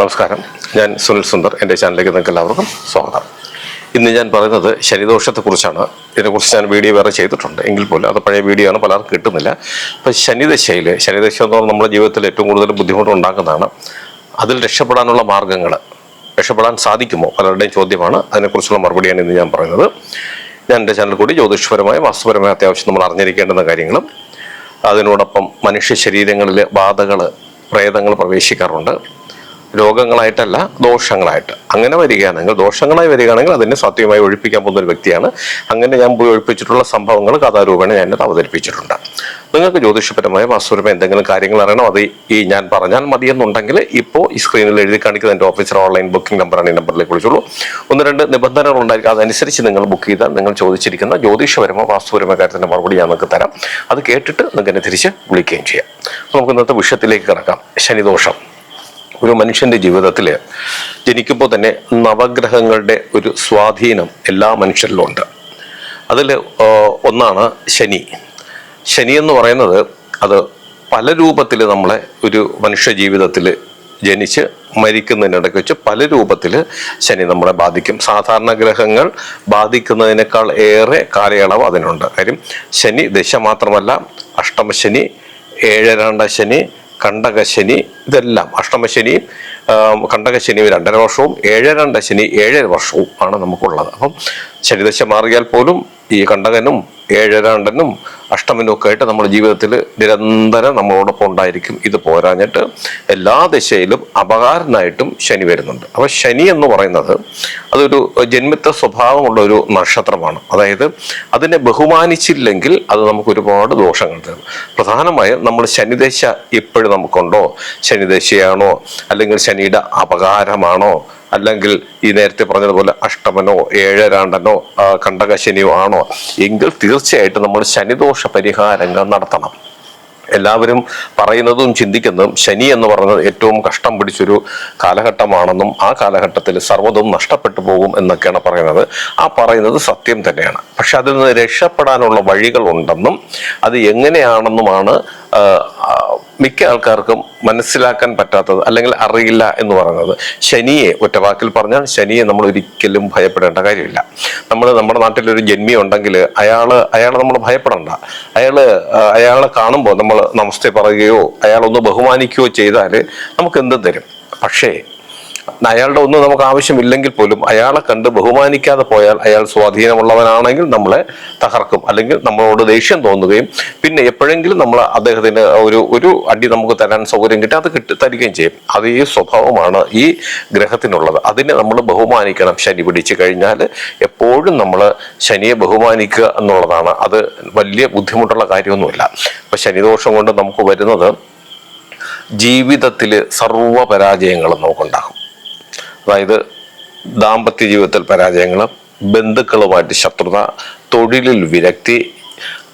നമസ്കാരം. ഞാൻ സുനിൽ സുന്ദർ എന്റെ ചാനലിലേക്ക് നിങ്ങൾക്ക് എല്ലാവർക്കും സ്വാഗതം. ഇന്ന് ഞാൻ പറയുന്നത് ശനിദോഷത്തെക്കുറിച്ചാണ്. ഇതിനെക്കുറിച്ച് ഞാൻ വീഡിയോ വേറെ ചെയ്തിട്ടുണ്ട്. എങ്കിൽ പോലും അത് പഴയ വീഡിയോ ആണ് പലർക്കും കിട്ടുന്നില്ല. അപ്പം ശനിദശയിൽ ശനിദശ എന്ന് പറഞ്ഞാൽ നമ്മുടെ ജീവിതത്തിൽ ഏറ്റവും കൂടുതൽ ബുദ്ധിമുട്ട് ഉണ്ടാക്കുന്നതാണ് അതിൽ രക്ഷപ്പെടാനുള്ള മാർഗങ്ങൾ രക്ഷപ്പെടാൻ സാധിക്കുമോ? പലരുടെയും ചോദ്യമാണ്. അതിനെക്കുറിച്ചുള്ള മറുപടിയാണ് ഇന്ന് ഞാൻ പറയുന്നത്. ഞാൻ എന്റെ ചാനൽ കൂടി ജ്യോതിഷപരമായ വാസ്തുപരമായ അത്യാവശ്യം നമ്മൾ അറിഞ്ഞിരിക്കേണ്ടുന്ന കാര്യങ്ങളും അതിനോടൊപ്പം മനുഷ്യ ശരീരങ്ങളിലെ ബാധകൾ പ്രേതങ്ങൾ പ്രവേശിക്കാറുണ്ട്. രോഗങ്ങളായിട്ടല്ല ദോഷങ്ങളായിട്ട്. അങ്ങനെ വരികയാണെങ്കിൽ ദോഷങ്ങളായി വരികയാണെങ്കിൽ അതിനെ സത്യമായി ഒഴിപ്പിക്കാൻ പോകുന്ന ഒരു വ്യക്തിയാണ്. അങ്ങനെ ഞാൻ പോയി ഒഴിപ്പിച്ചിട്ടുള്ള സംഭവങ്ങൾ കഥാരൂപേണ ഞാൻ അവതരിപ്പിച്ചിട്ടുണ്ട്. നിങ്ങൾക്ക് ജ്യോതിഷപരമായ വാസ്തുപരമായ എന്തെങ്കിലും കാര്യങ്ങൾ അറിയണം? അത് ഈ ഞാൻ പറഞ്ഞാൽ മതിയെന്നുണ്ടെങ്കിൽ ഇപ്പോൾ ഈ സ്ക്രീനിൽ എഴുതി കാണിക്കുന്ന എന്റെ ഓഫീസർ ഓൺലൈൻ ബുക്കിംഗ് നമ്പറാണ് ഈ നമ്പറിലേക്ക് വിളിച്ചുള്ളൂ ഒന്ന് രണ്ട് നിബന്ധനകൾ ഉണ്ടായിരിക്കും. അതനുസരിച്ച് നിങ്ങൾ ബുക്ക് ചെയ്താൽ നിങ്ങൾ ചോദിച്ചിരിക്കുന്ന ജ്യോതിഷപരമോ വാസ്തുപരമായ കാര്യത്തിന്റെ മറുപടി ഞാൻ നിങ്ങൾക്ക് തരാം. അത് കേട്ടിട്ട് നിങ്ങൾക്ക് എന്നെ തിരിച്ച് വിളിക്കുകയും ചെയ്യാം. നമുക്ക് ഇന്നത്തെ വിഷയത്തിലേക്ക് കിടക്കാം. ശനിദോഷം. ഒരു മനുഷ്യന്റെ ജീവിതത്തിൽ ജനിക്കുമ്പോൾ തന്നെ നവഗ്രഹങ്ങളുടെ ഒരു സ്വാധീനം എല്ലാ മനുഷ്യരിലും ഉണ്ട്. അതിൽ ഒന്നാണ് ശനി. ശനി എന്ന് പറയുന്നത് അത് പല രൂപത്തിൽ നമ്മളെ ഒരു മനുഷ്യ ജീവിതത്തിൽ ജനിച്ച് മരിക്കുന്നതിനിടയ്ക്ക് വെച്ച് പല രൂപത്തിൽ ശനി നമ്മളെ ബാധിക്കും. സാധാരണ ഗ്രഹങ്ങൾ ബാധിക്കുന്നതിനേക്കാൾ ഏറെ കാലയളവ് അതിനുണ്ട്. കാര്യം ശനി ദശ മാത്രമല്ല അഷ്ടമശനി ഏഴരാണ്ട ശനി കണ്ടകശനി ഇതെല്ലാം അഷ്ടമശനി കണ്ടകശനി രണ്ടര വർഷവും ഏഴരണ്ട ശനി ഏഴര വർഷവും ആണ് നമുക്കുള്ളത്. അപ്പം ശനിദശ മാറിയാൽ പോലും ഈ കണ്ടകനും ഏഴരാണ്ടനും അഷ്ടമനും ഒക്കെ ആയിട്ട് നമ്മുടെ ജീവിതത്തിൽ നിരന്തരം നമ്മളോടൊപ്പം ഉണ്ടായിരിക്കും. ഇത് പോരാഞ്ഞിട്ട് എല്ലാ ദിശയിലും അപകാരനായിട്ടും ശനി വരുന്നുണ്ട്. അപ്പൊ ശനി എന്ന് പറയുന്നത് അതൊരു ജന്മിത്ത സ്വഭാവമുള്ള ഒരു നക്ഷത്രമാണ്. അതായത് അതിനെ ബഹുമാനിച്ചില്ലെങ്കിൽ അത് നമുക്ക് ഒരുപാട് ദോഷങ്ങൾ തരും. പ്രധാനമായും നമ്മൾ ശനിദശ ഇപ്പോഴും നമുക്കുണ്ടോ? ശനിദശയാണോ? അല്ലെങ്കിൽ ശനിയുടെ അപകാരമാണോ? അല്ലെങ്കിൽ ഈ നേരത്തെ പറഞ്ഞതുപോലെ അഷ്ടമനോ ഏഴരാണ്ടനോ കണ്ടകശനിയോ ആണോ? എങ്കിൽ തീർച്ചയായിട്ടും നമ്മൾ ശനിദോഷ പരിഹാരങ്ങൾ നടത്തണം. എല്ലാവരും പറയുന്നതും ചിന്തിക്കുന്നതും ശനി എന്ന് പറയുന്നത് ഏറ്റവും കഷ്ടം പിടിച്ചൊരു കാലഘട്ടമാണെന്നും ആ കാലഘട്ടത്തിൽ സർവതും നഷ്ടപ്പെട്ടു പോകും എന്നൊക്കെയാണ് പറയുന്നത്. ആ പറയുന്നത് സത്യം തന്നെയാണ്. പക്ഷെ അതിൽ നിന്ന് രക്ഷപ്പെടാനുള്ള വഴികളുണ്ടെന്നും അത് എങ്ങനെയാണെന്നുമാണ് മിക്ക ആൾക്കാർക്കും മനസ്സിലാക്കാൻ പറ്റാത്തത് അല്ലെങ്കിൽ അറിയില്ല എന്ന് പറയുന്നത്. ശനിയെ ഒറ്റവാക്കിൽ പറഞ്ഞാൽ ശനിയെ നമ്മൾ ഒരിക്കലും ഭയപ്പെടേണ്ട കാര്യമില്ല. നമ്മൾ നമ്മുടെ നാട്ടിലൊരു ജന്മി ഉണ്ടെങ്കിൽ അയാൾ അയാളെ നമ്മൾ ഭയപ്പെടണ്ട. അയാൾ അയാളെ കാണുമ്പോൾ നമ്മൾ നമസ്തേ പറയുകയോ അയാളൊന്ന് ബഹുമാനിക്കുകയോ ചെയ്താൽ നമുക്ക് എന്ത് തരും. പക്ഷേ അയാളുടെ ഒന്നും നമുക്ക് ആവശ്യമില്ലെങ്കിൽ പോലും അയാളെ കണ്ട് ബഹുമാനിക്കാതെ പോയാൽ അയാൾ സ്വാധീനമുള്ളവനാണെങ്കിൽ നമ്മളെ തകർക്കും. അല്ലെങ്കിൽ നമ്മളോട് ദേഷ്യം തോന്നുകയും പിന്നെ എപ്പോഴെങ്കിലും നമ്മൾ അദ്ദേഹത്തിന് ഒരു ഒരു അടി നമുക്ക് തരാൻ സൗകര്യം കിട്ടി അത് കിട്ടി തരികയും ചെയ്യും. അത് ഈ സ്വഭാവമാണ് ഈ ഗ്രഹത്തിനുള്ളത്. അതിനെ നമ്മൾ ബഹുമാനിക്കണം. ശനി പിടിച്ചു കഴിഞ്ഞാൽ എപ്പോഴും നമ്മൾ ശനിയെ ബഹുമാനിക്കുക എന്നുള്ളതാണ്. അത് വലിയ ബുദ്ധിമുട്ടുള്ള കാര്യമൊന്നുമില്ല. അപ്പൊ ശനിദോഷം കൊണ്ട് നമുക്ക് വരുന്നത് ജീവിതത്തിൽ സർവ പരാജയങ്ങളും നമുക്കുണ്ടാകും. അതായത് ദാമ്പത്യ ജീവിതത്തിൽ പരാജയങ്ങൾ ബന്ധുക്കളുമായിട്ട് ശത്രുത തൊഴിലിൽ വിരക്തി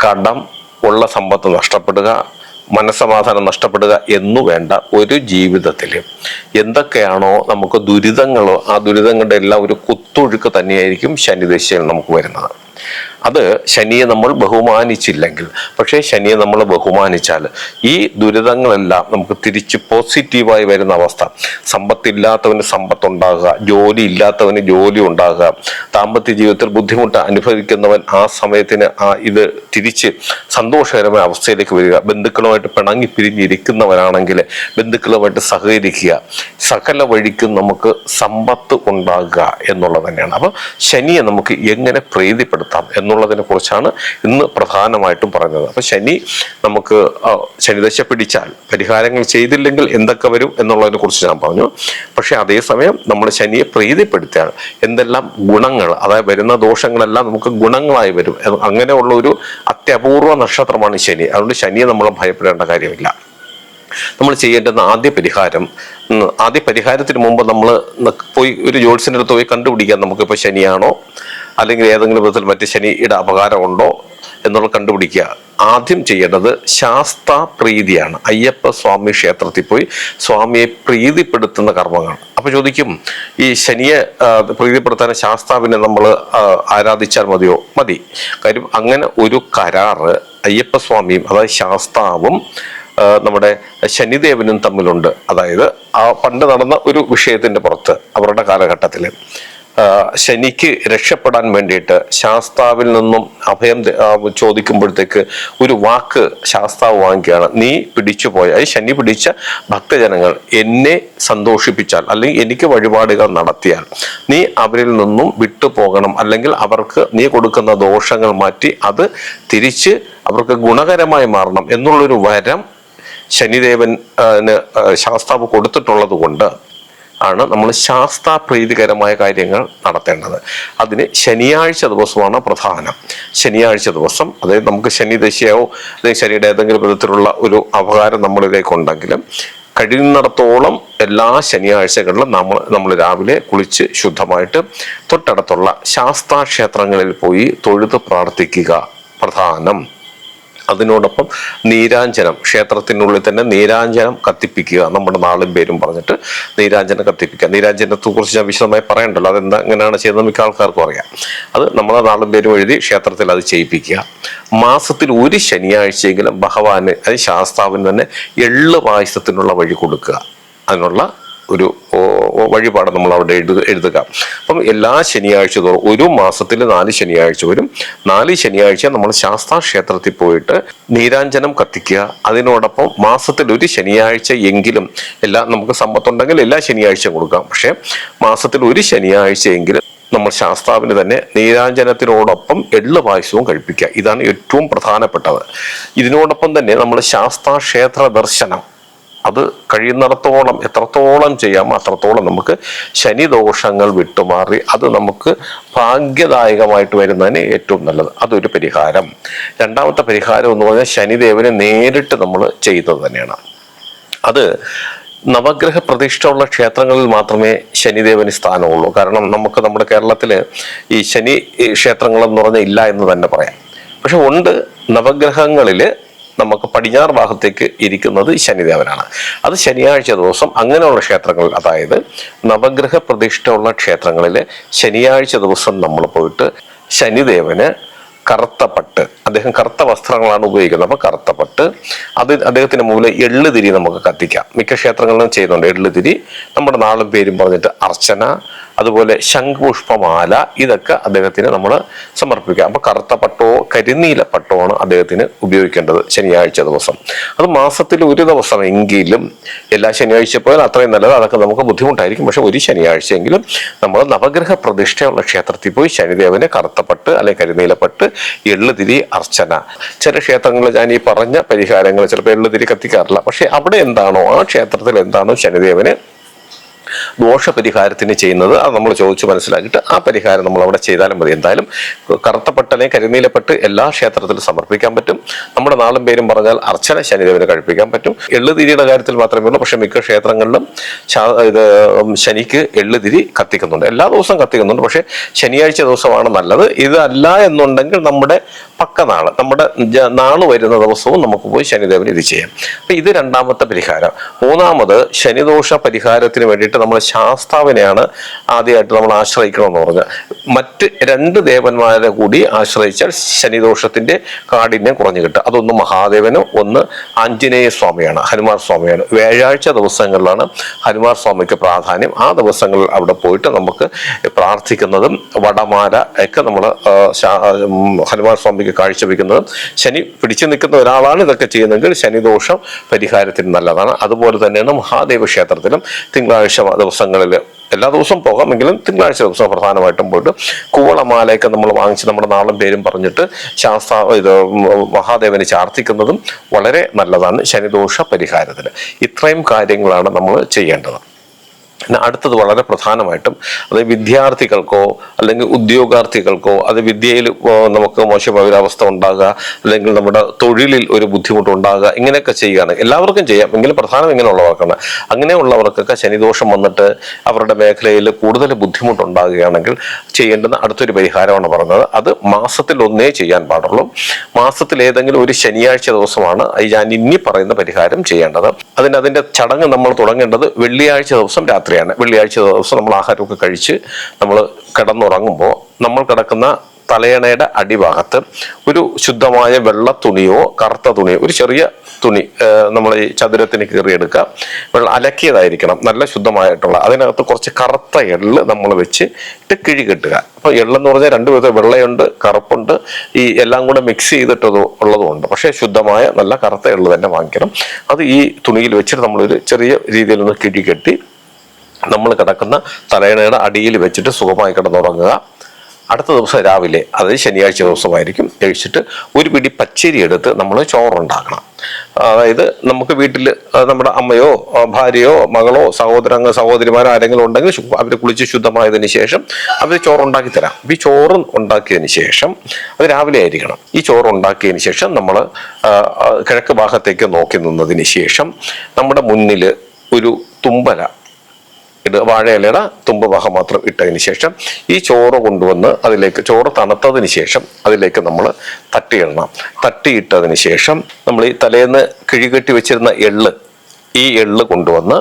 കടം ഉള്ള സമ്പത്ത് നഷ്ടപ്പെടുക മനസ്സമാധാനം നഷ്ടപ്പെടുക എന്നു വേണ്ട ഒരു ജീവിതത്തിൽ എന്തൊക്കെയാണോ നമുക്ക് ദുരിതങ്ങളോ ആ ദുരിതങ്ങളുടെ എല്ലാം ഒരു കുത്തൊഴുക്ക് തന്നെയായിരിക്കും ശനിദശയിൽ നമുക്ക് വരുന്നത്. അത് ശനിയെ നമ്മൾ ബഹുമാനിച്ചില്ലെങ്കിൽ. പക്ഷേ ശനിയെ നമ്മൾ ബഹുമാനിച്ചാൽ ഈ ദുരിതങ്ങളെല്ലാം നമുക്ക് തിരിച്ച് പോസിറ്റീവായി വരുന്ന അവസ്ഥ. സമ്പത്തില്ലാത്തവന് സമ്പത്തുണ്ടാകുക ജോലി ഇല്ലാത്തവന് ജോലി ഉണ്ടാകുക ദാമ്പത്യ ജീവിതത്തിൽ ബുദ്ധിമുട്ട് അനുഭവിക്കുന്നവൻ ആ സമയത്തിന് ആ ഇത് തിരിച്ച് സന്തോഷകരമായ അവസ്ഥയിലേക്ക് വരിക. ബന്ധുക്കളുമായിട്ട് പിണങ്ങി പിരിഞ്ഞിരിക്കുന്നവരാണെങ്കിൽ ബന്ധുക്കളുമായിട്ട് സഹകരിക്കുക. സകല വഴിക്കും നമുക്ക് സമ്പത്ത് ഉണ്ടാകുക എന്നുള്ളത് തന്നെയാണ്. അപ്പം ശനിയെ നമുക്ക് എങ്ങനെ പ്രീതിപ്പെടുത്താം എന്നുള്ളതിനെ കുറിച്ചാണ് ഇന്ന് പ്രധാനമായിട്ടും പറഞ്ഞത്. അപ്പൊ ശനി നമുക്ക് ശനിദശ പിടിച്ചാൽ പരിഹാരങ്ങൾ ചെയ്തില്ലെങ്കിൽ എന്തൊക്കെ വരും എന്നുള്ളതിനെ കുറിച്ച് ഞാൻ പറഞ്ഞു. പക്ഷെ അതേസമയം നമ്മൾ ശനിയെ പ്രീതിപ്പെടുത്തിയാൽ എന്തെല്ലാം ഗുണങ്ങൾ അതായത് വരുന്ന ദോഷങ്ങളെല്ലാം നമുക്ക് ഗുണങ്ങളായി വരും. അങ്ങനെയുള്ള ഒരു അത്യപൂർവ നക്ഷത്രമാണ് ശനി. അതുകൊണ്ട് ശനിയെ നമ്മൾ ഭയപ്പെടേണ്ട കാര്യമില്ല. നമ്മൾ ചെയ്യേണ്ടുന്ന ആദ്യ പരിഹാരം ആദ്യ പരിഹാരത്തിന് മുമ്പ് നമ്മൾ പോയി ഒരു ജോത്സ്യന്റെ അടുത്ത് പോയി കണ്ടുപിടിക്കാം. നമുക്കിപ്പോൾ ശനിയാണോ? അല്ലെങ്കിൽ ഏതെങ്കിലും വിധത്തിൽ മറ്റ് ശനിയുടെ അപകാരമുണ്ടോ എന്നുള്ള കണ്ടുപിടിക്കുക. ആദ്യം ചെയ്യേണ്ടത് ശാസ്ത പ്രീതിയാണ് അയ്യപ്പ സ്വാമി ക്ഷേത്രത്തിൽ പോയി സ്വാമിയെ പ്രീതിപ്പെടുത്തുന്ന കർമ്മങ്ങൾ. അപ്പൊ ചോദിക്കും ഈ ശനിയെ പ്രീതിപ്പെടുത്താൻ ശാസ്താവിനെ നമ്മൾ ആരാധിച്ചാൽ മതിയോ? മതി. കാര്യം അങ്ങനെ ഒരു കരാറ് അയ്യപ്പ സ്വാമിയും അതായത് ശാസ്താവും നമ്മുടെ ശനിദേവനും തമ്മിലുണ്ട്. അതായത് ആ പണ്ട് നടന്ന ഒരു വിഷയത്തിന്റെ പുറത്ത് അവരുടെ കാലഘട്ടത്തിൽ ശനിക്ക് രക്ഷപ്പെടാൻ വേണ്ടിയിട്ട് ശാസ്താവിൽ നിന്നും അഭയം ചോദിക്കുമ്പോഴത്തേക്ക് ഒരു വാക്ക് ശാസ്താവ് വാങ്ങിക്കുകയാണ്. നീ പിടിച്ചു പോയ ശനി പിടിച്ച ഭക്തജനങ്ങൾ എന്നെ സന്തോഷിപ്പിച്ചാൽ അല്ലെങ്കിൽ എനിക്ക് വഴിപാടുകൾ നടത്തിയാൽ നീ അവരിൽ നിന്നും വിട്ടുപോകണം അല്ലെങ്കിൽ അവർക്ക് നീ കൊടുക്കുന്ന ദോഷങ്ങൾ മാറ്റി അത് തിരിച്ച് അവർക്ക് ഗുണകരമായി മാറണം. എന്നുള്ളൊരു വരം ശനിദേവൻ ശാസ്താവ് കൊടുത്തിട്ടുള്ളത് കൊണ്ട് ആണ് നമ്മൾ ശാസ്താ പ്രീതികരമായ കാര്യങ്ങൾ നടത്തേണ്ടത്. അതിന് ശനിയാഴ്ച ദിവസമാണ് പ്രധാനം. ശനിയാഴ്ച ദിവസം അതായത് നമുക്ക് ശനി ദശയോ അല്ലെങ്കിൽ ശനിയുടെ ഏതെങ്കിലും വിധത്തിലുള്ള ഒരു അപകാരം നമ്മളിലേക്കുണ്ടെങ്കിലും കഴിയുന്നിടത്തോളം എല്ലാ ശനിയാഴ്ചകളിലും നമ്മൾ നമ്മൾ രാവിലെ കുളിച്ച് ശുദ്ധമായിട്ട് തൊട്ടടുത്തുള്ള ശാസ്താ ക്ഷേത്രങ്ങളിൽ പോയി തൊഴുത് പ്രാർത്ഥിക്കുക. പ്രധാനം. അതിനോടൊപ്പം നീരാഞ്ജനം ക്ഷേത്രത്തിനുള്ളിൽ തന്നെ നീരാഞ്ജനം കത്തിപ്പിക്കുക നമ്മുടെ നാളും പേരും പറഞ്ഞിട്ട് നീരാഞ്ജനം കത്തിപ്പിക്കുക. നീരാഞ്ജനത്തെ കുറിച്ച് ഞാൻ വിശദമായി പറയണ്ടല്ലോ. അതെന്താ എങ്ങനെയാണ് ചെയ്യുന്നത് മിക്ക ആൾക്കാർക്കും അറിയാം. അത് നമ്മളെ നാളും പേരും എഴുതി ക്ഷേത്രത്തിൽ അത് ചെയ്യിപ്പിക്കുക. മാസത്തിൽ ഒരു ശനിയാഴ്ചയെങ്കിലും ഭഗവാന് അത് ശാസ്താവിന് തന്നെ എള്ള് പായസത്തിനുള്ള വഴി കൊടുക്കുക. അതിനുള്ള ഒരു വഴിപാട് നമ്മൾ അവിടെ എഴുതുക അപ്പം എല്ലാ ശനിയാഴ്ച തോറും ഒരു മാസത്തിൽ നാല് ശനിയാഴ്ച വരും. നാല് ശനിയാഴ്ച നമ്മൾ ശാസ്താ ക്ഷേത്രത്തിൽ പോയിട്ട് നീരാഞ്ജനം കത്തിക്കുക. അതിനോടൊപ്പം മാസത്തിൽ ഒരു ശനിയാഴ്ച എങ്കിലും എല്ലാ നമുക്ക് സമ്പത്തുണ്ടെങ്കിൽ എല്ലാ ശനിയാഴ്ചയും കൊടുക്കാം. പക്ഷേ മാസത്തിൽ ഒരു ശനിയാഴ്ച എങ്കിലും നമ്മൾ ശാസ്താവിന് തന്നെ നീരാഞ്ജനത്തിനോടൊപ്പം എള്ള് പായസവും കഴിപ്പിക്കുക. ഇതാണ് ഏറ്റവും പ്രധാനപ്പെട്ടത്. ഇതിനോടൊപ്പം തന്നെ നമ്മൾ ശാസ്താ ക്ഷേത്ര ദർശനം അത് കഴിയുന്നിടത്തോളം എത്രത്തോളം ചെയ്യാമോ അത്രത്തോളം നമുക്ക് ശനിദോഷങ്ങൾ വിട്ടുമാറി അത് നമുക്ക് ഭാഗ്യദായകമായിട്ട് വരുന്നതിന് ഏറ്റവും നല്ലത്. അതൊരു പരിഹാരം. രണ്ടാമത്തെ പരിഹാരം എന്ന് പറഞ്ഞാൽ ശനിദേവനെ നേരിട്ട് നമ്മൾ ചെയ്യുന്നത് തന്നെയാണ്. അത് നവഗ്രഹ പ്രതിഷ്ഠ ഉള്ള ക്ഷേത്രങ്ങളിൽ മാത്രമേ ശനിദേവന് സ്ഥാനമുള്ളൂ. കാരണം നമുക്ക് നമ്മുടെ കേരളത്തിൽ ഈ ശനി ക്ഷേത്രങ്ങളെന്ന് പറഞ്ഞാൽ ഇല്ല എന്ന് തന്നെ പറയാം. പക്ഷെ ഉണ്ട് നവഗ്രഹങ്ങളിൽ നമുക്ക് പടിഞ്ഞാറ് ഭാഗത്തേക്ക് ഇരിക്കുന്നത് ശനിദേവനാണ്. അത് ശനിയാഴ്ച ദിവസം അങ്ങനെയുള്ള ക്ഷേത്രങ്ങളിൽ അതായത് നവഗ്രഹ പ്രതിഷ്ഠയുള്ള ക്ഷേത്രങ്ങളിൽ ശനിയാഴ്ച ദിവസം നമ്മൾ പോയിട്ട് ശനിദേവന് കറുത്ത പട്ട് അദ്ദേഹം കറുത്ത വസ്ത്രങ്ങളാണ് ഉപയോഗിക്കുന്നത്. അപ്പൊ കറുത്ത പട്ട് അത് അദ്ദേഹത്തിന് മുമ്പിൽ എള്ളുതിരി നമുക്ക് കത്തിക്കാം. മിക്ക ക്ഷേത്രങ്ങളിലും ചെയ്യുന്നുണ്ട് എള്ളുതിരി. നമ്മുടെ നാളും പേരും പറഞ്ഞിട്ട് അർച്ചന അതുപോലെ ശംഖുപുഷ്പമാല ഇതൊക്കെ അദ്ദേഹത്തിന് നമ്മൾ സമർപ്പിക്കുക അപ്പൊ കറുത്ത പട്ടോ കരിനീല പട്ടോ ആണ് അദ്ദേഹത്തിന് ഉപയോഗിക്കേണ്ടത് ശനിയാഴ്ച ദിവസം. അത് മാസത്തിൽ ഒരു ദിവസം എങ്കിലും എല്ലാ ശനിയാഴ്ച പോയാൽ അത്രയും നല്ലത്. അതൊക്കെ നമുക്ക് ബുദ്ധിമുട്ടായിരിക്കും. പക്ഷെ ഒരു ശനിയാഴ്ചയെങ്കിലും നമ്മൾ നവഗ്രഹ പ്രതിഷ്ഠയുള്ള ക്ഷേത്രത്തിൽ പോയി ശനിദേവനെ കറുത്തപ്പട്ട് അല്ലെങ്കിൽ കരിനീലപ്പട്ട് എള്ളുതിരി അർച്ചന. ചില ക്ഷേത്രങ്ങളിൽ ഞാൻ ഈ പറഞ്ഞ പരിഹാരങ്ങൾ ചിലപ്പോൾ എള്ളുതിരി കത്തിക്കാറില്ല. പക്ഷെ അവിടെ എന്താണോ ആ ക്ഷേത്രത്തിൽ എന്താണോ ശനിദേവന് ദോഷപരിഹാരത്തിന് ചെയ്യുന്നത് അത് നമ്മൾ ചോദിച്ചു മനസ്സിലാക്കിയിട്ട് ആ പരിഹാരം നമ്മൾ അവിടെ ചെയ്താലും മതി. എന്തായാലും കറുത്തപ്പെട്ടനെ കരിനീലപ്പെട്ട് എല്ലാ ക്ഷേത്രത്തിലും സമർപ്പിക്കാൻ പറ്റും. നമ്മുടെ നാളും പേരും പറഞ്ഞാൽ അർച്ചന ശനിദേവന് കഴിപ്പിക്കാൻ പറ്റും. എള്ളുതിരിയുടെ കാര്യത്തിൽ മാത്രമേ ഉള്ളൂ. പക്ഷെ മിക്ക ക്ഷേത്രങ്ങളിലും ഇത് ശനിക്ക് എള്ളുതിരി കത്തിക്കുന്നുണ്ട്. എല്ലാ ദിവസവും കത്തിക്കുന്നുണ്ട്. പക്ഷേ ശനിയാഴ്ച ദിവസമാണ് നല്ലത്. ഇതല്ല എന്നുണ്ടെങ്കിൽ നമ്മുടെ പക്കനാൾ നമ്മുടെ ജ- നാൾ വരുന്ന ദിവസവും നമുക്ക് പോയി ശനിദേവന് ഇത് ചെയ്യാം. അപ്പൊ ഇത് രണ്ടാമത്തെ പരിഹാരം. മൂന്നാമത് ശനിദോഷ പരിഹാരത്തിന് വേണ്ടിയിട്ട് നമ്മൾ ശാസ്താവിനെയാണ് ആദ്യമായിട്ട് നമ്മൾ ആശ്രയിക്കണമെന്ന് പറഞ്ഞത് മറ്റ് രണ്ട് ദേവന്മാരെ കൂടി ആശ്രയിച്ചാൽ ശനിദോഷത്തിന്റെ കാഠിന്യം കുറഞ്ഞു കിട്ടും. അതൊന്ന് മഹാദേവനും ഒന്ന് ആഞ്ജനേയ സ്വാമിയാണ് ഹനുമാൻ സ്വാമിയാണ്. വ്യാഴാഴ്ച ദിവസങ്ങളിലാണ് ഹനുമാൻ സ്വാമിക്ക് പ്രാധാന്യം. ആ ദിവസങ്ങളിൽ അവിടെ പോയിട്ട് നമുക്ക് പ്രാർത്ഥിക്കുന്നതും വടമാല ഒക്കെ നമ്മൾ ഹനുമാൻ സ്വാമിക്ക് കാഴ്ചവെക്കുന്നതും. ശനി പിടിച്ചു നിൽക്കുന്ന ഒരാളാണ് ഇതൊക്കെ ചെയ്യുന്നതെങ്കിൽ ശനിദോഷം പരിഹാരത്തിന് നല്ലതാണ്. അതുപോലെ തന്നെയാണ് മഹാദേവ ക്ഷേത്രത്തിലും തിങ്കളാഴ്ച ദിവസങ്ങളിൽ എല്ലാ ദിവസവും പോകാമെങ്കിലും തിങ്കളാഴ്ച ദിവസം പ്രധാനമായിട്ടും പോയിട്ട് കൂവളമാലയൊക്കെ നമ്മൾ വാങ്ങിച്ച് നമ്മുടെ നാളും പേരും പറഞ്ഞിട്ട് ശാസ്ത്ര ഇത് മഹാദേവനെ ചാർത്തിക്കുന്നതും വളരെ നല്ലതാണ് ശനിദോഷ പരിഹാരത്തിന്. ഇത്രയും കാര്യങ്ങളാണ് നമ്മൾ ചെയ്യേണ്ടത്. പിന്നെ അടുത്തത് വളരെ പ്രധാനമായിട്ടും അത് വിദ്യാർത്ഥികൾക്കോ അല്ലെങ്കിൽ ഉദ്യോഗാർത്ഥികൾക്കോ അത് വിദ്യയിൽ നമുക്ക് അവസ്ഥ ഉണ്ടാകുക അല്ലെങ്കിൽ നമ്മുടെ തൊഴിലിൽ ഒരു ബുദ്ധിമുട്ട് ഉണ്ടാകുക ഇങ്ങനെയൊക്കെ ചെയ്യുകയാണ്. എല്ലാവർക്കും ചെയ്യാം. എങ്കിലും പ്രധാനം ഇങ്ങനെയുള്ളവർക്കാണ് അങ്ങനെയുള്ളവർക്കൊക്കെ ശനിദോഷം വന്നിട്ട് അവരുടെ മേഖലയിൽ കൂടുതൽ ബുദ്ധിമുട്ടുണ്ടാകുകയാണെങ്കിൽ ചെയ്യേണ്ടുന്ന അടുത്തൊരു പരിഹാരമാണ് പറഞ്ഞത്. അത് മാസത്തിൽ ഒന്നേ ചെയ്യാൻ പാടുള്ളൂ. മാസത്തിൽ ഏതെങ്കിലും ഒരു ശനിയാഴ്ച ദിവസമാണ് ഈ ഞാൻ ഇനി പറയുന്ന പരിഹാരം ചെയ്യേണ്ടത്. അതിന് അതിന്റെ ചടങ്ങ് നമ്മൾ തുടങ്ങേണ്ടത് വെള്ളിയാഴ്ച ദിവസം രാത്രിയാണ്. വെള്ളിയാഴ്ച ദിവസം നമ്മൾ ആഹാരമൊക്കെ കഴിച്ച് നമ്മൾ കിടന്നുറങ്ങുമ്പോൾ നമ്മൾ കിടക്കുന്ന തലയണയുടെ അടിഭാഗത്ത് ഒരു ശുദ്ധമായ വെള്ള തുണിയോ കറുത്ത തുണിയോ ഒരു ചെറിയ തുണി നമ്മൾ ഈ ചതുരത്തിന് കീറിയെടുക്കുക. അലക്കിയതായിരിക്കണം നല്ല ശുദ്ധമായിട്ടുള്ള. അതിനകത്ത് കുറച്ച് കറുത്ത എള്ള് നമ്മൾ വെച്ച് ഇട്ട് കിഴി കെട്ടുക. അപ്പൊ എള്ളെന്ന് പറഞ്ഞാൽ രണ്ട് വിധം വെള്ളയുണ്ട് കറുപ്പുണ്ട് ഈ എല്ലാം കൂടെ മിക്സ് ചെയ്തിട്ടത് ഉള്ളതുമുണ്ട്. പക്ഷേ ശുദ്ധമായ നല്ല കറുത്ത എള്ള് തന്നെ വാങ്ങിക്കണം. അത് ഈ തുണിയിൽ വെച്ചിട്ട് നമ്മളൊരു ചെറിയ രീതിയിൽ ഒന്ന് കിഴി കെട്ടി നമ്മൾ കിടക്കുന്ന തലയണയുടെ അടിയിൽ വെച്ചിട്ട് സുഖമായി കിടന്നുറങ്ങുക. അടുത്ത ദിവസം രാവിലെ അത് ശനിയാഴ്ച ദിവസമായിരിക്കും കഴിച്ചിട്ട് ഒരു പിടി പച്ചരി എടുത്ത് നമ്മൾ ചോറുണ്ടാക്കണം. അതായത് നമുക്ക് വീട്ടിൽ നമ്മുടെ അമ്മയോ ഭാര്യയോ മകളോ സഹോദരങ്ങൾ സഹോദരിമാരോ ആരെങ്കിലും ഉണ്ടെങ്കിൽ അവർ കുളിച്ച് ശുദ്ധമായതിനു ശേഷം അവർ ചോറുണ്ടാക്കി തരാം. ഈ ചോറ് ഉണ്ടാക്കിയതിന് ശേഷം അത് രാവിലെ ആയിരിക്കണം. ഈ ചോറ് ഉണ്ടാക്കിയതിന് ശേഷം നമ്മൾ കിഴക്ക് ഭാഗത്തേക്ക് നോക്കി നിന്നതിന് ശേഷം നമ്മുടെ മുന്നിൽ ഒരു തുമ്പല ഇടുക വാഴയിലയുടെ തുമ്പ് ഭാഗം മാത്രം ഇട്ടതിന് ശേഷം ഈ ചോറ് കൊണ്ടുവന്ന് അതിലേക്ക് ചോറ് തണുത്തതിന് ശേഷം അതിലേക്ക് നമ്മൾ തട്ടിയിടണം. തട്ടിയിട്ടതിന് ശേഷം നമ്മൾ ഈ തലേന്ന് കിഴികെട്ടി വെച്ചിരുന്ന എള്ള് ഈ എള്ള് കൊണ്ടുവന്ന്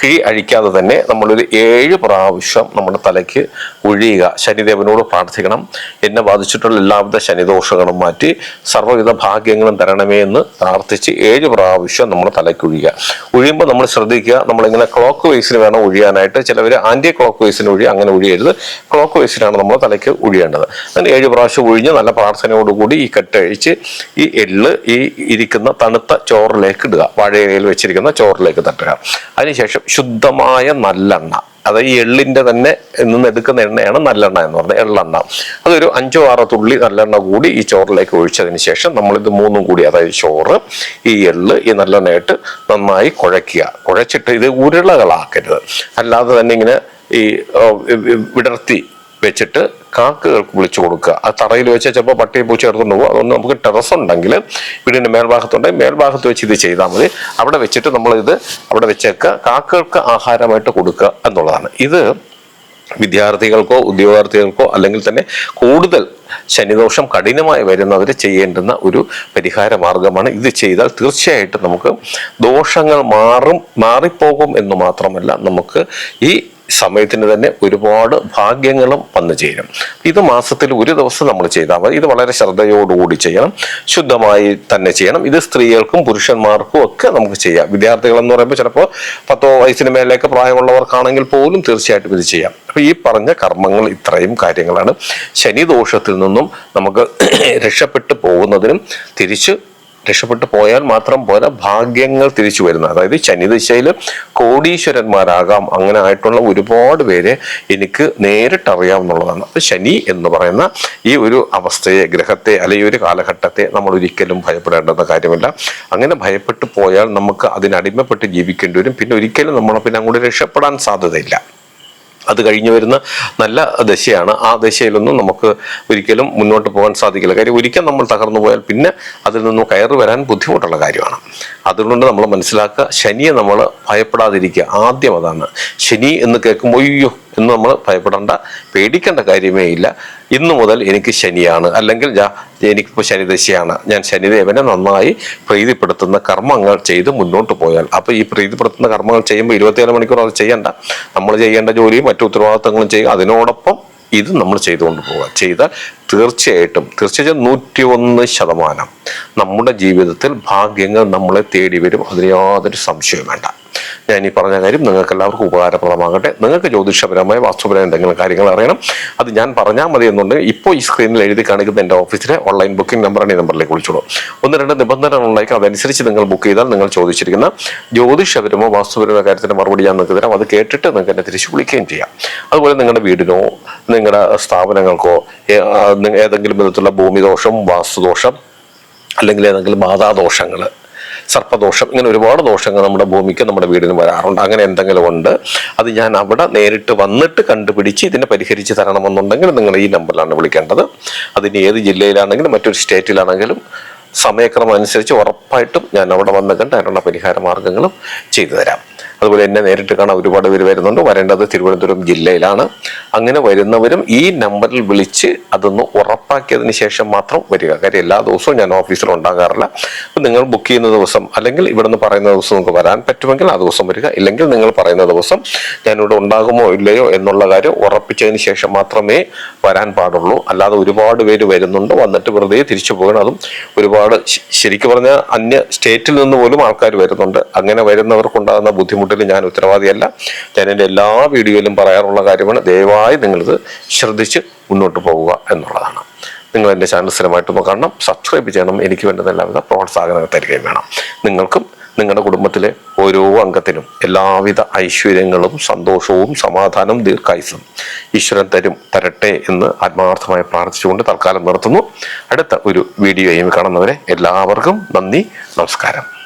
കിഴി അഴിക്കാതെ തന്നെ നമ്മളൊരു ഏഴ് പ്രാവശ്യം നമ്മുടെ തലയ്ക്ക് ഒഴിയുക ശനിദേവനോട് പ്രാർത്ഥിക്കണം. എന്നെ ബാധിച്ചിട്ടുള്ള എല്ലാവിധ ശനിദോഷങ്ങളും മാറ്റി സർവവിധ ഭാഗ്യങ്ങളും തരണമേ എന്ന് പ്രാർത്ഥിച്ച് ഏഴ് പ്രാവശ്യം നമ്മുടെ തലയ്ക്ക് ഒഴിയുക ഒഴിയുമ്പോൾ നമ്മൾ ശ്രദ്ധിക്കുക നമ്മളിങ്ങനെ ക്ലോക്ക് വൈസിന് വേണം ഒഴിയാനായിട്ട് ചിലവർ ആന്റി ക്ലോക്ക് വൈസിന് ഒഴി അങ്ങനെ ഒഴിയരുത് ക്ലോക്ക് വൈസിനാണ് നമ്മൾ തലയ്ക്ക് ഒഴിയേണ്ടത് അങ്ങനെ ഏഴ് പ്രാവശ്യം ഒഴിഞ്ഞ് നല്ല പ്രാർത്ഥനയോടുകൂടി ഈ കെട്ടഴിച്ച് ഈ എള്ള് ഈ ഇരിക്കുന്ന തണുത്ത ചോറിലേക്ക് ഇടുക. വാഴയിലയിൽ വെച്ചിരിക്കുന്ന ചോറിലേക്ക് തട്ടുക. അതിനുശേഷം ശുദ്ധമായ നല്ലെണ്ണ. അത് ഈ എള്ളിന്റെ തന്നെ നിന്ന് എടുക്കുന്ന എണ്ണയാണ് നല്ലെണ്ണ എന്ന് പറയുന്നത് എള്ളെണ്ണ. അതൊരു അഞ്ചോ ആറോ തുള്ളി നല്ലെണ്ണ കൂടി ഈ ചോറിലേക്ക് ഒഴിച്ചതിന് ശേഷം നമ്മളിത് മൂന്നും കൂടി അതായത് ചോറ് ഈ എള്ള് ഈ നല്ലെണ്ണയിട്ട് നന്നായി കുഴയ്ക്കുക. കുഴച്ചിട്ട് ഇത് ഉരുളകളാക്കരുത്. അല്ലാതെ തന്നെ ഇങ്ങനെ ഈ വിടർത്തി വെച്ചിട്ട് കാക്കകൾക്ക് വിളിച്ചു കൊടുക്കുക. ആ തറയിൽ വെച്ച് ചിലപ്പോൾ പട്ടിയെ പൂച്ച എടുത്തുകൊണ്ട് പോകും. അതുകൊണ്ട് നമുക്ക് ടെറസ് ഉണ്ടെങ്കിൽ വീടിന്റെ മേൽഭാഗത്തുണ്ടെങ്കിൽ മേൽഭാഗത്ത് വെച്ച് ഇത് ചെയ്താൽ മതി. അവിടെ വെച്ചിട്ട് നമ്മൾ ഇത് അവിടെ വെച്ചേക്കുക. കാക്കകൾക്ക് ആഹാരമായിട്ട് കൊടുക്കുക എന്നുള്ളതാണ്. ഇത് വിദ്യാർത്ഥികൾക്കോ ഉദ്യോഗാർത്ഥികൾക്കോ അല്ലെങ്കിൽ തന്നെ കൂടുതൽ ശനിദോഷം കഠിനമായി വരുന്നവർ ചെയ്യേണ്ടുന്ന ഒരു പരിഹാര മാർഗമാണ് ഇത് ചെയ്താൽ തീർച്ചയായിട്ടും നമുക്ക് ദോഷങ്ങൾ മാറും മാറിപ്പോകും എന്ന് മാത്രമല്ല നമുക്ക് ഈ സമയത്തിന് തന്നെ ഒരുപാട് ഭാഗ്യങ്ങളും വന്നു ചേരും. ഇത് മാസത്തിൽ ഒരു ദിവസം നമ്മൾ ചെയ്താൽ മതി. ഇത് വളരെ ശ്രദ്ധയോടുകൂടി ചെയ്യണം. ശുദ്ധമായി തന്നെ ചെയ്യണം. ഇത് സ്ത്രീകൾക്കും പുരുഷന്മാർക്കും ഒക്കെ നമുക്ക് ചെയ്യാം. വിദ്യാർത്ഥികൾ എന്ന് പറയുമ്പോൾ ചിലപ്പോൾ പത്തോ വയസ്സിന് മേലേക്ക് പ്രായമുള്ളവർക്കാണെങ്കിൽ പോലും തീർച്ചയായിട്ടും ഇത് ചെയ്യാം. അപ്പൊ ഈ പറഞ്ഞ കർമ്മങ്ങൾ ഇത്രയും കാര്യങ്ങളാണ്. ശനിദോഷത്തിൽ നിന്നും നമുക്ക് രക്ഷപ്പെട്ടു പോകുന്നതിനും തിരിച്ച് രക്ഷപ്പെട്ടു പോയാൽ മാത്രം പോരാ ഭാഗ്യങ്ങൾ തിരിച്ചു വരുന്ന. അതായത് ശനിദിശയിൽ കോടീശ്വരന്മാരാകാം. അങ്ങനെ ആയിട്ടുള്ള ഒരുപാട് പേരെ എനിക്ക് നേരിട്ട് അറിയാവുന്നതാണ് അപ്പൊ ശനി എന്ന് പറയുന്ന ഈ ഒരു അവസ്ഥയെ ഗ്രഹത്തെ അല്ലെങ്കിൽ ഒരു കാലഘട്ടത്തെ നമ്മൾ ഒരിക്കലും ഭയപ്പെടേണ്ടെന്ന കാര്യമില്ല. അങ്ങനെ ഭയപ്പെട്ടു പോയാൽ നമുക്ക് അതിനടിമപ്പെട്ട് ജീവിക്കേണ്ടി വരും. പിന്നെ ഒരിക്കലും നമ്മളെ പിന്നെ അങ്ങോട്ട് രക്ഷപ്പെടാൻ സാധ്യതയില്ല. അത് കഴിഞ്ഞു വരുന്ന നല്ല ദശയാണ്. ആ ദശയിലൊന്നും നമുക്ക് ഒരിക്കലും മുന്നോട്ട് പോകാൻ സാധിക്കില്ല. കാര്യം ഒരിക്കൽ നമ്മൾ തകർന്നു പോയാൽ പിന്നെ അതിൽ നിന്നും കയറി വരാൻ ബുദ്ധിമുട്ടുള്ള കാര്യമാണ്. അതുകൊണ്ട് നമ്മൾ മനസ്സിലാക്കുക ശനിയെ നമ്മൾ ഭയപ്പെടാതിരിക്കുക. ആദ്യം അതാണ്. ശനി എന്ന് കേൾക്കുമ്പോൾ അയ്യോ എന്ന് നമ്മൾ ഭയപ്പെടേണ്ട പേടിക്കേണ്ട കാര്യമേ ഇല്ല. ഇന്നു മുതൽ എനിക്ക് ശനിയാണ്. അല്ലെങ്കിൽ എനിക്കിപ്പോൾ ശനിദശയാണ്. ഞാൻ ശനിദേവനെ നന്നായി പ്രീതിപ്പെടുത്തുന്ന കർമ്മങ്ങൾ ചെയ്ത് മുന്നോട്ട് പോയാൽ. അപ്പോൾ ഈ പ്രീതിപ്പെടുത്തുന്ന കർമ്മങ്ങൾ ചെയ്യുമ്പോൾ ഇരുപത്തിയേഴ് മണിക്കൂർ അത് ചെയ്യണ്ട. നമ്മൾ ചെയ്യേണ്ട ജോലിയും മറ്റു ഉത്തരവാദിത്തങ്ങളും ചെയ്യുക അതിനോടൊപ്പം ഇത് നമ്മൾ ചെയ്തുകൊണ്ട് പോവുക. ചെയ്താൽ തീർച്ചയായിട്ടും തീർച്ചയായും നൂറ്റി ഒന്ന് ശതമാനം നമ്മുടെ ജീവിതത്തിൽ ഭാഗ്യങ്ങൾ നമ്മളെ തേടി വരും. അതിന് യാതൊരു സംശയവും വേണ്ട. ഞാൻ ഈ പറഞ്ഞ കാര്യം നിങ്ങൾക്ക് എല്ലാവർക്കും ഉപകാരപ്രദമാകട്ടെ. നിങ്ങൾക്ക് ജ്യോതിഷപരമായ വാസ്തുപരമായ എന്തെങ്കിലും കാര്യങ്ങൾ അറിയണം അത് ഞാൻ പറഞ്ഞാൽ മതി എന്നുണ്ടെങ്കിൽ ഇപ്പോൾ ഈ സ്ക്രീനിൽ എഴുതി കാണിക്കുന്ന എന്റെ ഓഫീസിലെ ഓൺലൈൻ ബുക്കിംഗ് നമ്പറാണ് ഈ നമ്പറിലേക്ക് വിളിച്ചോളൂ. ഒന്ന് രണ്ട് നിബന്ധനകളുണ്ടായിരിക്കും. അതനുസരിച്ച് നിങ്ങൾ ബുക്ക് ചെയ്താൽ നിങ്ങൾ ചോദിച്ചിരിക്കുന്ന ജ്യോതിഷപരമോ വാസ്തുപരമോ കാര്യത്തിന് മറുപടി ഞാൻ നിങ്ങൾക്ക് തരാം. അത് കേട്ടിട്ട് നിങ്ങൾക്ക് എന്നെ തിരിച്ചു വിളിക്കുകയും ചെയ്യാം. അതുപോലെ നിങ്ങളുടെ വീടിനോ നിങ്ങളുടെ സ്ഥാപനങ്ങൾക്കോ ഏതെങ്കിലും വിധത്തിലുള്ള ഭൂമിദോഷം വാസ്തുദോഷം അല്ലെങ്കിൽ ഏതെങ്കിലും മാതാദോഷങ്ങൾ സർപ്പദോഷം ഇങ്ങനെ ഒരുപാട് ദോഷങ്ങൾ നമ്മുടെ ഭൂമിക്ക് നമ്മുടെ വീടിന് വരാറുണ്ട്. അങ്ങനെ എന്തെങ്കിലും ഉണ്ട് അത് ഞാൻ അവിടെ നേരിട്ട് വന്നിട്ട് കണ്ടുപിടിച്ച് ഇതിനെ പരിഹരിച്ച് തരണമെന്നുണ്ടെങ്കിൽ നിങ്ങൾ ഈ നമ്പറിലാണ് വിളിക്കേണ്ടത്. അതിന് ഏത് ജില്ലയിലാണെങ്കിലും മറ്റൊരു സ്റ്റേറ്റിലാണെങ്കിലും സമയക്രമം അനുസരിച്ച് ഉറപ്പായിട്ടും ഞാൻ അവിടെ വന്ന് കണ്ട് അതിനുള്ള പരിഹാര മാർഗങ്ങളും ചെയ്തു തരാം. അതുപോലെ എന്നെ നേരിട്ട് കാണാൻ ഒരുപാട് പേര് വരുന്നുണ്ട്. വരേണ്ടത് തിരുവനന്തപുരം ജില്ലയിലാണ്. അങ്ങനെ വരുന്നവരും ഈ നമ്പറിൽ വിളിച്ച് അതൊന്ന് ഉറപ്പാക്കിയതിന് ശേഷം മാത്രം വരിക. കാര്യം എല്ലാ ദിവസവും ഞാൻ ഓഫീസിൽ ഉണ്ടാകാറില്ല. അപ്പം നിങ്ങൾ ബുക്ക് ചെയ്യുന്ന ദിവസം അല്ലെങ്കിൽ ഇവിടുന്ന് പറയുന്ന ദിവസം നിങ്ങൾക്ക് വരാൻ പറ്റുമെങ്കിൽ ആ ദിവസം വരിക. ഇല്ലെങ്കിൽ നിങ്ങൾ പറയുന്ന ദിവസം ഞാനിവിടെ ഉണ്ടാകുമോ ഇല്ലയോ എന്നുള്ള കാര്യം ഉറപ്പിച്ചതിന് ശേഷം മാത്രമേ വരാൻ പാടുള്ളൂ. അല്ലാതെ ഒരുപാട് പേര് വരുന്നുണ്ട്. വന്നിട്ട് വെറുതെ തിരിച്ചു പോകണം. അതും ഒരുപാട് ശരിക്കും പറഞ്ഞാൽ അന്യ സ്റ്റേറ്റിൽ നിന്ന് പോലും ആൾക്കാർ വരുന്നുണ്ട്. അങ്ങനെ വരുന്നവർക്കുണ്ടാകുന്ന ബുദ്ധിമുട്ടിൽ ഞാൻ ഉത്തരവാദിയല്ല. ഞാൻ എന്റെ എല്ലാ വീഡിയോയിലും പറയാറുള്ള കാര്യമാണ് ദയവായി നിങ്ങളിത് ശ്രദ്ധിച്ച് മുന്നോട്ട് പോവുക എന്നുള്ളതാണ്. നിങ്ങൾ എന്റെ ചാനൽ സ്ഥിരമായിട്ടൊന്ന് കാണണം. സബ്സ്ക്രൈബ് ചെയ്യണം. എനിക്ക് വേണ്ടുന്ന എല്ലാവിധ പ്രോത്സാഹനങ്ങൾ തരികയും വേണം. നിങ്ങൾക്കും നിങ്ങളുടെ കുടുംബത്തിലെ ഓരോ അംഗത്തിനും എല്ലാവിധ ഐശ്വര്യങ്ങളും സന്തോഷവും സമാധാനവും ദീർഘായുസും ഈശ്വരൻ തരും തരട്ടെ എന്ന് ആത്മാർത്ഥമായി പ്രാർത്ഥിച്ചുകൊണ്ട് തൽക്കാലം നിർത്തുന്നു. അടുത്ത ഒരു വീഡിയോയും കാണുന്നവരെ എല്ലാവർക്കും നന്ദി നമസ്കാരം.